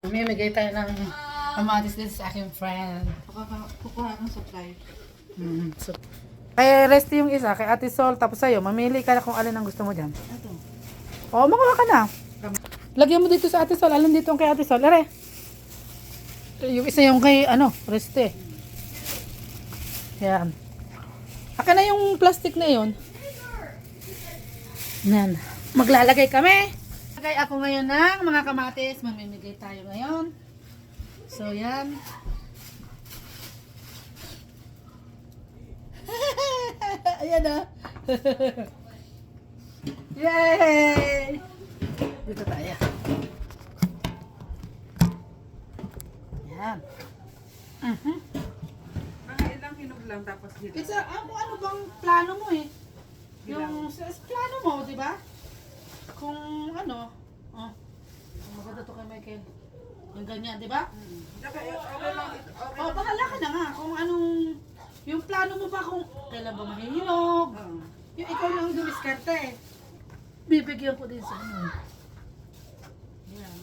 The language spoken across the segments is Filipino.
Mamimigay tayo ng kamatis dito sa aking friend. Kukuha ng supply. Mm, so, kay Resty yung isa, kay Ate Sol, tapos sa'yo, mamili ka na kung alin ang gusto mo dyan. Ito. Oo, makuha ka na. Lagyan mo dito sa Ate Sol, alin dito ang kay Ate Sol, ere. Yung isa yung kay, ano, Resty. Yan. Aka na yung plastic na yun. Yan. Maglalagay kami. Lagay ako ngayon ng mga kamatis. Mamimigay tayo ngayon. So, yan. Ayan na. Yay! Dito tayo. Yan. Mhm. Mga ilang hinog lang tapos dito. Kasi ano, ano bang plano mo eh? Yung plano mo, di ba? Kung ano, oh, ang maganda to kay Michael. Yung ganyan, di ba? Okay, okay lang. Okay. Oh, bahala ka na nga kung anong, yung plano mo ba kung kailan ba mahihinog? Oo. Yung ikaw lang dumiskarte eh. Bibigyan ko din sa ano. Yan.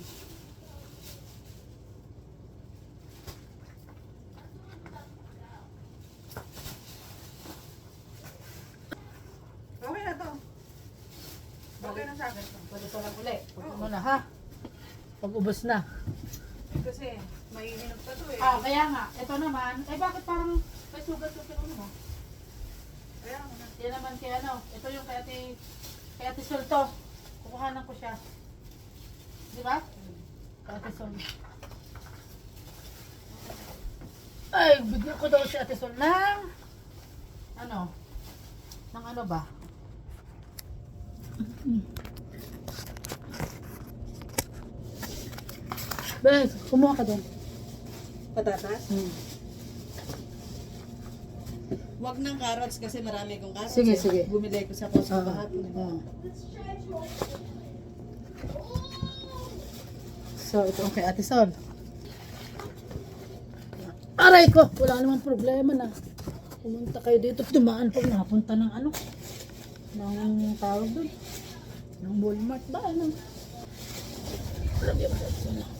Okay na to. Okay na sa akin to. Pwede pa lang uli. Pag ano na ha? Pag ubos na. Kasi may hinog pa to eh. Ah, kaya nga. Ito naman. Eh bakit parang may sugat yung pinano mo? Kaya na. Yan naman kay ano. Ito yung kay ate, kay ate Sol to. Kukuhanan ko siya. Di ba? Kay ate Sol. Ay, bigyan ko daw si ate Sol ng ano? Ng ano ba? Bes, kumuha ka doon. Patatas? Hmm. Huwag ng carrots kasi marami kong carrots. Sige, eh. sige. Bumili ko sa Costco Oo. kahapon. eh. Oo. So, ito ang kay Ate Sol. Aray ko! Wala namang problema na. Pumunta kayo dito, dumaan pag napunta ng ano? Ng tawag doon. Ng Walmart ba? Ano? Na. Dalawa.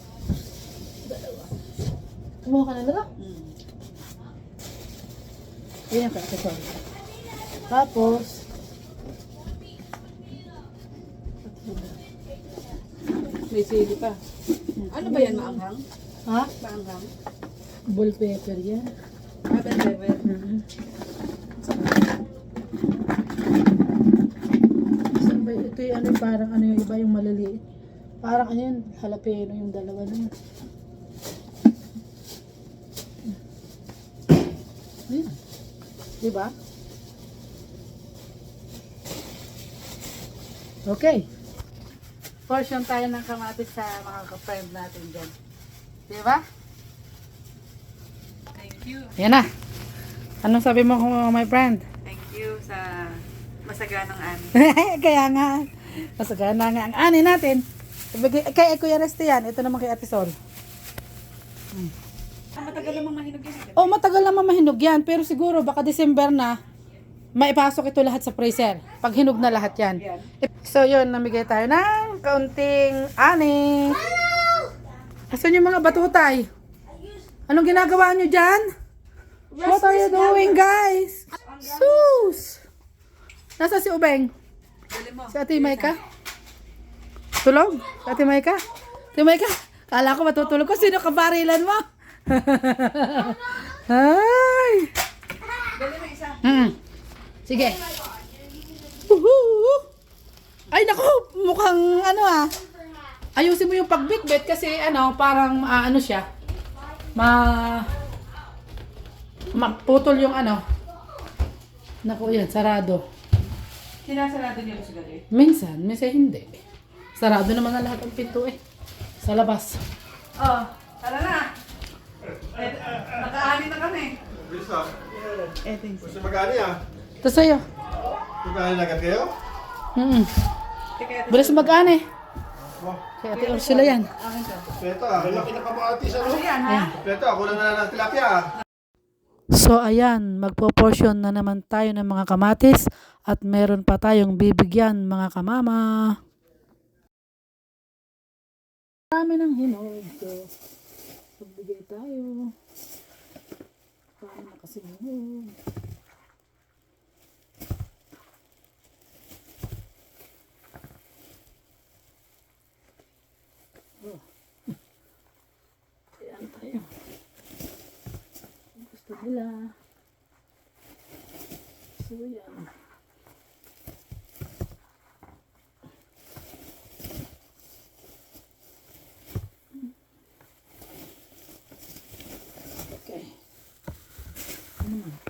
Kumuha ka na dalawa? Mm. Yan ang kay Ate Sol. Tapos, May sili pa. Ano ba yan, maanghang? ha? Maanghang? Ball pepper yan. Ah, bell pepper. Saan ba ito yung ano yung parang ano yung iba yung maliliit. Parang ano yun, jalapeno yung dalawa na yun. Ayan. Diba? Okay. Portion tayo ng kamatis sa mga ka-friend natin dyan. Diba? Thank you. Yan na. Anong sabi mo kung my friend? Thank you sa masaganang ani. Kaya nga. Masagana nga ang ani natin. Kay Kuya Reste yan. Ito naman kay Ate Sol. Ah, matagal namang mahinog yan. eh. Oh, matagal naman mahinog yan. Pero siguro baka December na, maipasok ito lahat sa freezer. Pag hinog na lahat yan. Yan. So yun, namigay tayo ng kaunting ani. Asan yung mga batutay? Anong ginagawa nyo dyan? What are you doing, guys? Sus! Nasa si Ubeng? Dali mo. Si Ate Maika? Tulog? Ate Maika? Ate Maika? Kala ko matutulog ko. Sino kabarilan mo? Ay! Hmm. Sige. Woohoo! Ay, naku! Mukhang ano ah. Ayusin mo yung pagbitbit kasi ano, parang ano siya. Ma... Maputol yung ano. Naku, yan, sarado. Sinasarado niyo sa gabi? Minsan, minsan hindi. Sarado naman na lahat ng pinto eh. Sa labas. Oh, tara na. Eh, nakaani na kami. Bisa. Eh, thanks. Gusto magani ah. Ito sa'yo. Magani na agad kayo? Mm Teka, Bilis mag-ane. Oh, Kaya Ate Ursula yan. akin to. Peto ah. Laki na kamatis ano? Ano yan, ha? Peto, ako lang na ng tilapia ah. So ayan, magpo-portion na naman tayo ng mga kamatis at meron pa tayong bibigyan mga kamama. Marami ng hinog. So, pagbigay tayo. Paano kasi hinog. Oh. Ayan tayo. Gusto nila. So, yan. Okay. Ano naman?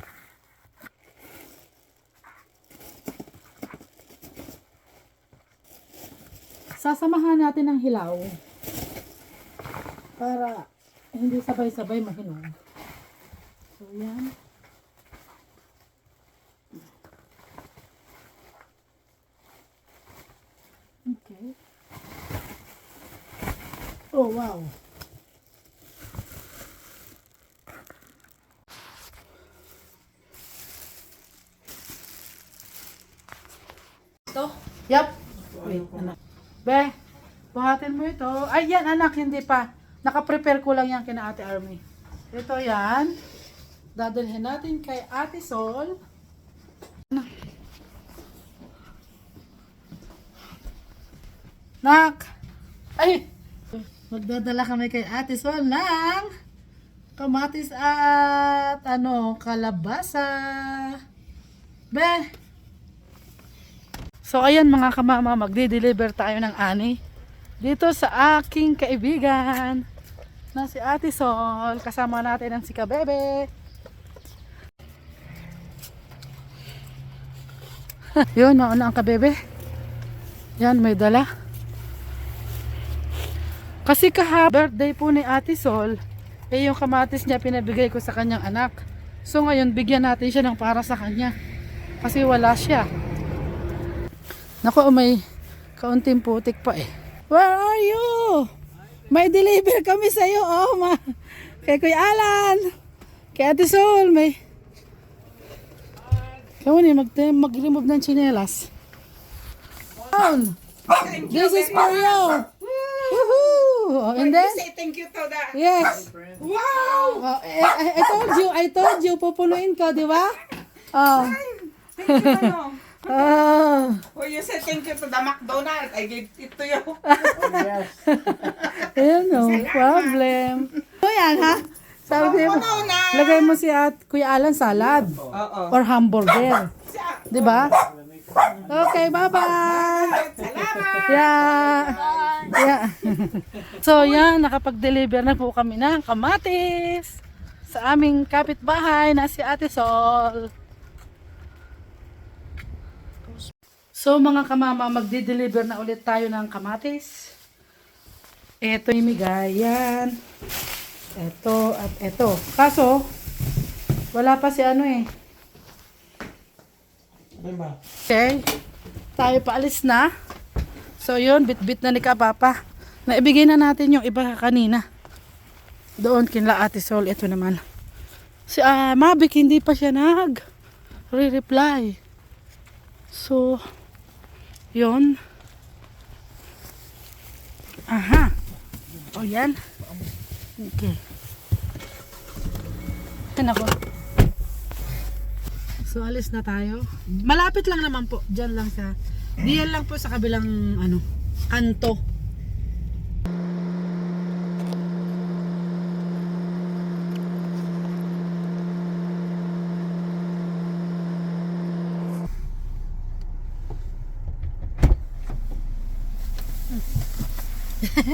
Sasamahan natin ng hilaw para hindi sabay-sabay mahinog. So, yan. Okay. Oh, wow. Ito? Yep. Wait, anak. Be, buhatin mo ito. Ay, yan anak, hindi pa. Nakaprepare ko lang yan kina Ate Army. Ito yan. Dadalhin natin kay Ate Sol. Nak! Ay! Magdadala kami kay Ate Sol ng kamatis at ano, kalabasa. Be! So ayan mga kamama, magde-deliver tayo ng ani dito sa aking kaibigan na si Ate Sol. Kasama natin ang si Kabebe. Yun, mauna ang Kabebe. Yan, may dala. Kasi kaha birthday po ni Ate Sol, eh yung kamatis niya pinabigay ko sa kanyang anak. So ngayon, bigyan natin siya ng para sa kanya. Kasi wala siya. Naku, may kaunting putik pa eh. Where are you? May deliver kami sa iyo, oh, ma. Kay Kuya Alan. Kay Ate Sol, may... Kamu ni, mag mag-remove ng chinelas. Down. This is for you. Woohoo! Oh, and then, Say thank you to the... yes. Wow! Oh, I, I, I told you, I told you, pupunuin ko, di ba? Oh. Thank you? Oh. Oh, you said thank you to the McDonald's. I gave it to you. Ayun, no problem. So yan, ha? Sabi mo, na? lagay mo si at Kuya Alan salad Oo. or hamburger. Di ba? Okay, bye-bye. Salamat! Yeah. Yeah. so yan, nakapag-deliver na po kami ng kamatis sa aming kapitbahay na si Ate Sol. So mga kamama, magdi-deliver na ulit tayo ng kamatis. Ito yung migay, yan. Ito at ito. Kaso, wala pa si ano eh. Okay. Tayo paalis na. So yun, bit-bit na ni Kapapa. Naibigay na natin yung iba kanina. Doon kinla Ate Sol, ito naman. Si ah, Mavic, hindi pa siya nag re-reply. So, yun. Aha. O yan. Okay. Yan ako. So, alis na tayo. Malapit lang naman po. Diyan lang sa... Diyan lang po sa kabilang, ano, kanto.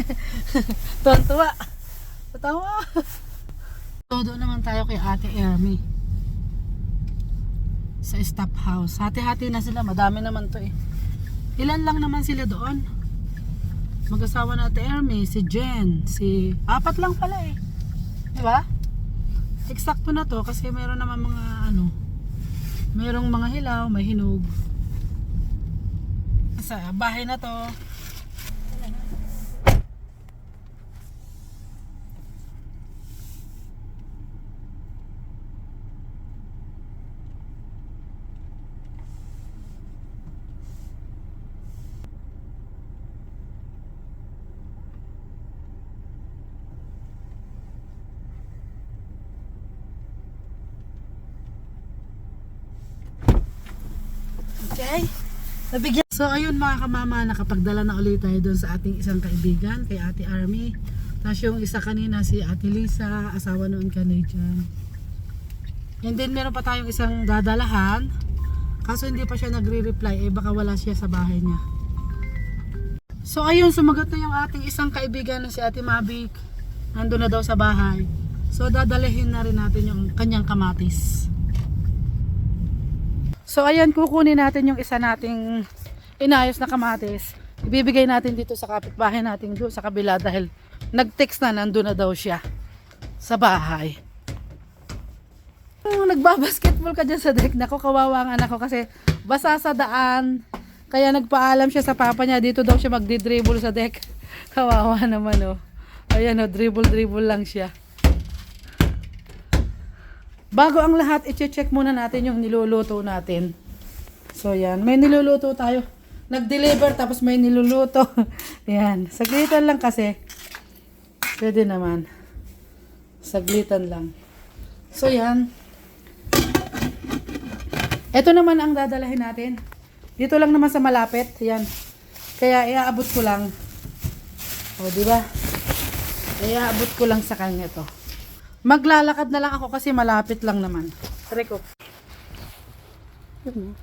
Tuwan-tuwa. Patawa. Todo naman tayo kay Ate Ermi. Sa staff house. Hati-hati na sila. Madami naman to eh. Ilan lang naman sila doon. Mag-asawa na Ate Ermi, si Jen, si... Apat lang pala eh. Di ba? Eksakto na to kasi meron naman mga ano, merong mga hilaw, may hinog. Sa bahay na to, Ay, nabigyan. So ayun mga kamama, nakapagdala na ulit tayo doon sa ating isang kaibigan, kay Ate Army. Tapos yung isa kanina si Ate Lisa, asawa noon Canadian. And then meron pa tayong isang dadalahan. Kaso hindi pa siya nagre-reply, eh baka wala siya sa bahay niya. So ayun, sumagot na yung ating isang kaibigan na si Ate Mavic. Nandun na daw sa bahay. So dadalahin na rin natin yung kanyang kamatis. So ayan, kukunin natin yung isa nating inayos na kamatis. Ibibigay natin dito sa kapitbahay natin doon sa kabila dahil nag-text na nandun na daw siya sa bahay. Kung nagbabasketball ka dyan sa deck, nako kawawa ang anak ko kasi basa sa daan. Kaya nagpaalam siya sa papa niya, dito daw siya magdi-dribble sa deck. Kawawa naman oh. Ayan oh, dribble-dribble lang siya. Bago ang lahat, i-check muna natin yung niluluto natin. So yan, may niluluto tayo. Nag-deliver tapos may niluluto. yan, saglitan lang kasi. Pwede naman. Saglitan lang. So yan. Ito naman ang dadalahin natin. Dito lang naman sa malapit. Yan. Kaya iaabot ko lang. O, di ba? Iaabot ko lang sa kanya to. Maglalakad na lang ako kasi malapit lang naman. Try ko. Yan, oh.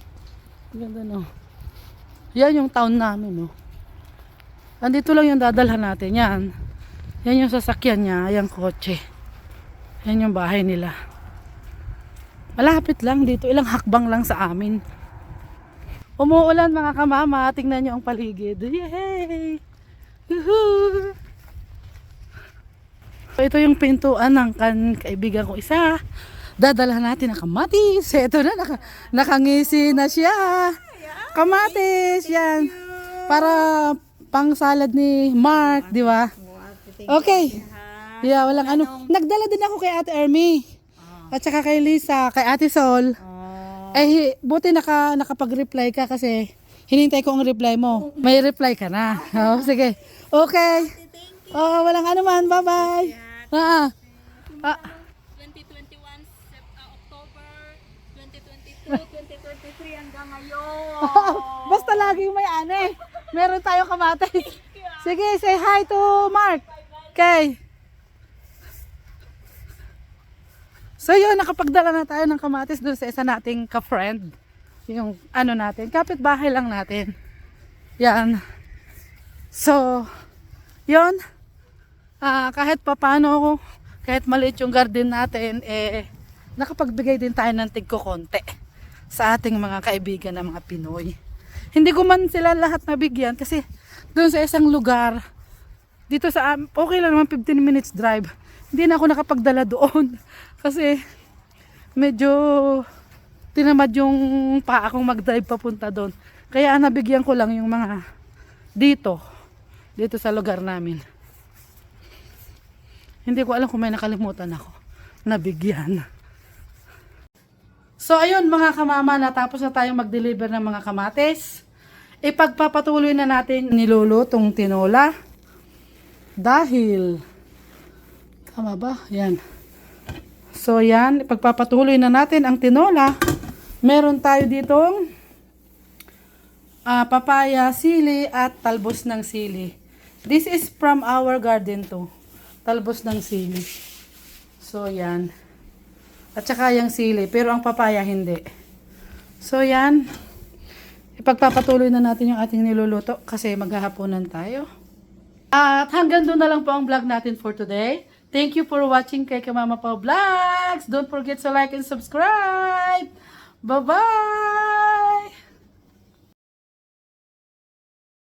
Ganda no. Yan yung town namin, no. Andito lang yung dadalhan natin. Yan. Yan yung sasakyan niya. Yung kotse. Yan yung bahay nila. Malapit lang dito. Ilang hakbang lang sa amin. Umuulan mga kamama. Tingnan nyo ang paligid. Yay! Woohoo! So, ito yung pintuan ng kan kaibigan ko isa. Dadala natin ang kamatis. Ito na, naka, nakangisi na siya. Kamatis, yan. Para pang salad ni Mark, di ba? Okay. Yeah, walang ano. Nagdala din ako kay Ate Ermi. At saka kay Lisa, kay Ate Sol. Eh, buti naka, nakapag-reply ka kasi hinintay ko ang reply mo. May reply ka na. Oh, sige. Okay. Oh, walang ano man. Bye-bye. Ah. ah. 2021 Sep- ah, October 2022 2023 hanggang ngayon. Basta lagi may ane. Meron tayo kamatis. Sige, say hi to Mark. Okay. So yun, nakapagdala na tayo ng kamatis doon sa isa nating ka-friend. Yung ano natin, kapitbahay lang natin. Yan. So, yun. Ah, kahit papano, kahit maliit yung garden natin, eh, nakapagbigay din tayo ng tigko konti sa ating mga kaibigan ng mga Pinoy. Hindi ko man sila lahat nabigyan kasi doon sa isang lugar, dito sa, am- okay lang naman 15 minutes drive, hindi na ako nakapagdala doon kasi medyo tinamad yung pa akong mag-drive papunta doon. Kaya nabigyan ko lang yung mga dito, dito sa lugar namin. Hindi ko alam kung may nakalimutan ako. Nabigyan. So ayun mga kamama, natapos na tayong mag-deliver ng mga kamates. Ipagpapatuloy na natin nilulutong tinola. Dahil, tama ba? Yan. So yan, ipagpapatuloy na natin ang tinola. Meron tayo ditong ah, papaya, sili at talbos ng sili. This is from our garden to. Talbos ng sili. So yan. At saka yung sili, pero ang papaya hindi. So yan. Ipagpapatuloy na natin yung ating niluluto kasi maghahaponan tayo. At hanggang doon na lang po ang vlog natin for today. Thank you for watching kay Kamama Pao Vlogs. Don't forget to like and subscribe. Bye-bye!